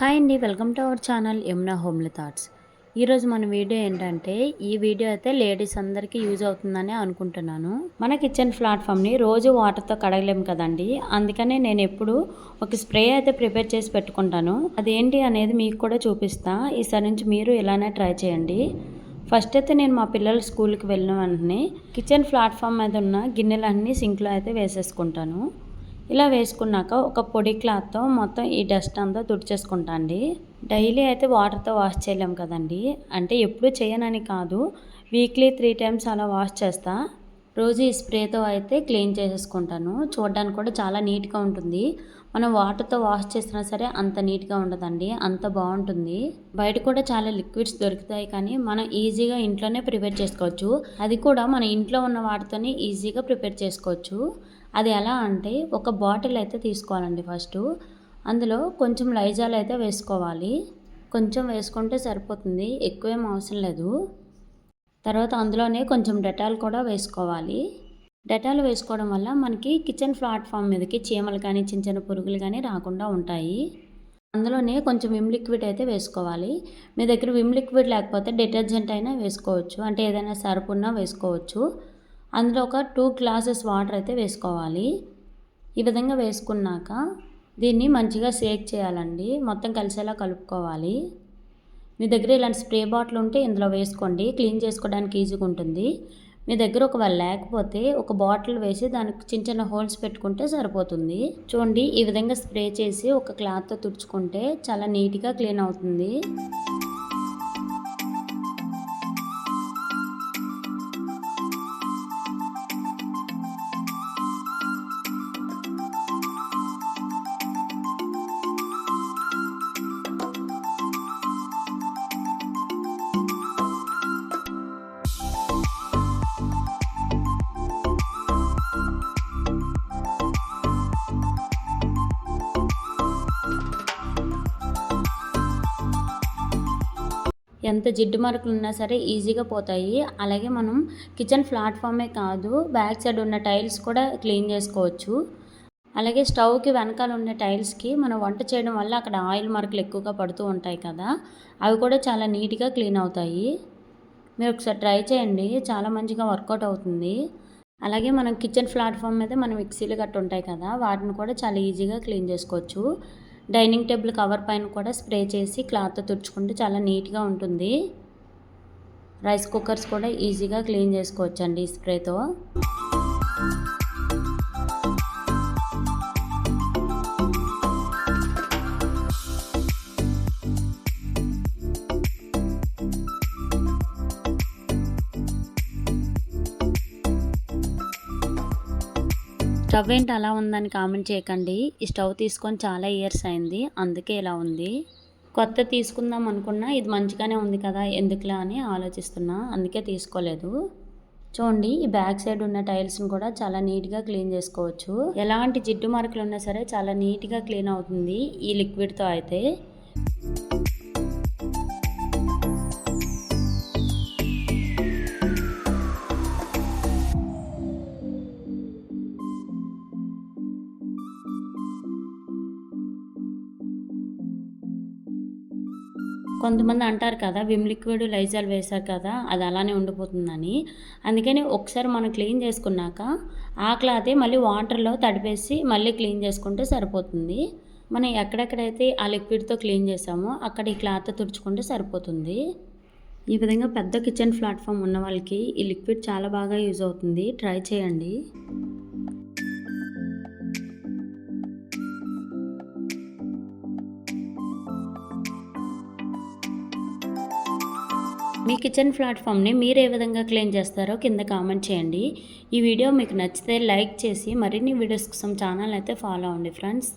Hi అండి welcome to our channel Yamuna homely thoughts. ఈరోజు మన వీడియో ఏంటంటే ఈ వీడియో అయితే లేడీస్ అందరికీ యూజ్ అవుతుందని అనుకుంటున్నాను. మన కిచెన్ ప్లాట్ఫామ్ని రోజు వాటర్తో కడగలేము కదండి? అందుకనే నేను ఎప్పుడు ఒక స్ప్రే అయితే ప్రిపేర్ చేసి పెట్టుకుంటాను. అదేంటి అనేది మీకు కూడా చూపిస్తా. ఈసారి నుంచి మీరు ఇలానే ట్రై చేయండి. ఫస్ట్ అయితే నేను మా పిల్లలు స్కూల్కి వెళ్ళిన వెంటనే కిచెన్ ప్లాట్ఫామ్ మీద ఉన్న గిన్నెలన్నీ సింక్లో అయితే వేసేసుకుంటాను. ఇలా వేసుకున్నాక ఒక పొడి క్లాత్తో మొత్తం ఈ డస్ట్ అంతా తుడిచేసుకుంటా అండి. డైలీ అయితే వాటర్తో వాష్ చేయలేం కదండి. అంటే ఎప్పుడు చేయనని కాదు. వీక్లీ త్రీ టైమ్స్ అలా వాష్ చేస్తా. రోజు ఈ స్ప్రేతో అయితే క్లీన్ చేసేసుకుంటాను. చూడడానికి కూడా చాలా నీట్గా ఉంటుంది. మనం వాటర్తో వాష్ చేసినా సరే అంత నీట్గా ఉండదండి. అంత బాగుంటుంది. బయట కూడా చాలా లిక్విడ్స్ దొరుకుతాయి కానీ మనం ఈజీగా ఇంట్లోనే ప్రిపేర్ చేసుకోవచ్చు. అది కూడా మన ఇంట్లో ఉన్న వాటితోనే ఈజీగా ప్రిపేర్ చేసుకోవచ్చు. అది ఎలా అంటే ఒక బాటిల్ అయితే తీసుకోవాలండి ఫస్ట్. అందులో కొంచెం లైజాల్ అయితే వేసుకోవాలి. కొంచెం వేసుకుంటే సరిపోతుంది. ఎక్కువేం అవసరం లేదు. తర్వాత అందులోనే కొంచెం డెటాల్ కూడా వేసుకోవాలి. డెటాల్ వేసుకోవడం వల్ల మనకి కిచెన్ ప్లాట్ఫామ్ మీదకి చీమలు కానీ చిన్న చిన్న పురుగులు కానీ రాకుండా ఉంటాయి. అందులోనే కొంచెం విమ్ లిక్విడ్ అయితే వేసుకోవాలి. మీ దగ్గర విమ్ లిక్విడ్ లేకపోతే డిటర్జెంట్ అయినా వేసుకోవచ్చు. అంటే ఏదైనా సరుపున్నా వేసుకోవచ్చు. అందులో ఒక టూ గ్లాసెస్ వాటర్ అయితే వేసుకోవాలి. ఈ విధంగా వేసుకున్నాక దీన్ని మంచిగా షేక్ చేయాలండి. మొత్తం కలిసేలా కలుపుకోవాలి. మీ దగ్గర ఇలాంటి స్ప్రే బాటిల్ ఉంటే ఇందులో వేసుకోండి. క్లీన్ చేసుకోవడానికి ఈజీగా ఉంటుంది. మీ దగ్గర ఒకవేళ లేకపోతే ఒక బాటిల్ వేసి దానికి చిన్న చిన్న హోల్స్ పెట్టుకుంటే సరిపోతుంది. చూడండి ఈ విధంగా స్ప్రే చేసి ఒక క్లాత్తో తుడుచుకుంటే చాలా నీట్గా క్లీన్ అవుతుంది. ఎంత జిడ్డు మరకలు ఉన్నా సరే ఈజీగా పోతాయి. అలాగే మనం కిచెన్ ప్లాట్ఫామే కాదు బ్యాక్ సైడ్ ఉన్న టైల్స్ కూడా క్లీన్ చేసుకోవచ్చు. అలాగే స్టవ్కి వెనకాల ఉన్న టైల్స్కి మనం వంట చేయడం వల్ల అక్కడ ఆయిల్ మరకలు ఎక్కువగా పడుతూ ఉంటాయి కదా అవి కూడా చాలా నీట్గా క్లీన్ అవుతాయి. మీరు ఒకసారి ట్రై చేయండి చాలా మంచిగా వర్కౌట్ అవుతుంది. అలాగే మనం కిచెన్ ప్లాట్ఫామ్ మీద మనం మిక్సీలు గట్టు ఉంటాయి కదా వాటిని కూడా చాలా ఈజీగా క్లీన్ చేసుకోవచ్చు. డైనింగ్ టేబుల్ కవర్ పైన కూడా స్ప్రే చేసి క్లాత్తో తుడుచుకుంటే చాలా నీట్గా ఉంటుంది. రైస్ కుక్కర్స్ కూడా ఈజీగా క్లీన్ చేసుకోవచ్చండి ఈ స్ప్రేతో. స్టవ్ ఏంటి అలా ఉందని కామెంట్ చేయకండి. ఈ స్టవ్ తీసుకొని చాలా ఇయర్స్ అయింది. అందుకే ఇలా ఉంది. కొత్త తీసుకుందాం అనుకున్నా ఇది మంచిగానే ఉంది కదా ఎందుకులా అని ఆలోచిస్తున్నా. అందుకే తీసుకోలేదు. చూడండి ఈ బ్యాక్ సైడ్ ఉన్న టైల్స్ని కూడా చాలా నీట్గా క్లీన్ చేసుకోవచ్చు. ఎలాంటి జిడ్డు మార్కులు ఉన్నా సరే చాలా నీట్గా క్లీన్ అవుతుంది ఈ లిక్విడ్తో అయితే. కొంతమంది అంటారు కదా విమ్ లిక్విడ్ లైజాల్ వేశారు కదా అది అలానే ఉండిపోతుందని. అందుకని ఒకసారి మనం క్లీన్ చేసుకున్నాక ఆ క్లాతే మళ్ళీ వాటర్లో తడిపేసి మళ్ళీ క్లీన్ చేసుకుంటే సరిపోతుంది. మనం ఎక్కడెక్కడైతే ఆ లిక్విడ్తో క్లీన్ చేసామో అక్కడ ఈ క్లాత్ తుడుచుకుంటే సరిపోతుంది. ఈ విధంగా పెద్ద కిచెన్ ప్లాట్ఫామ్ ఉన్న వాళ్ళకి ఈ లిక్విడ్ చాలా బాగా యూజ్ అవుతుంది. ట్రై చేయండి. మీ కిచెన్ ప్లాట్ఫామ్ని మీరు ఏ విధంగా క్లీన్ చేస్తారో కింద కామెంట్ చేయండి. ఈ వీడియో మీకు నచ్చితే లైక్ చేసి మరిన్ని వీడియోస్ కోసం ఛానల్ అయితే ఫాలో అవ్వండి ఫ్రెండ్స్.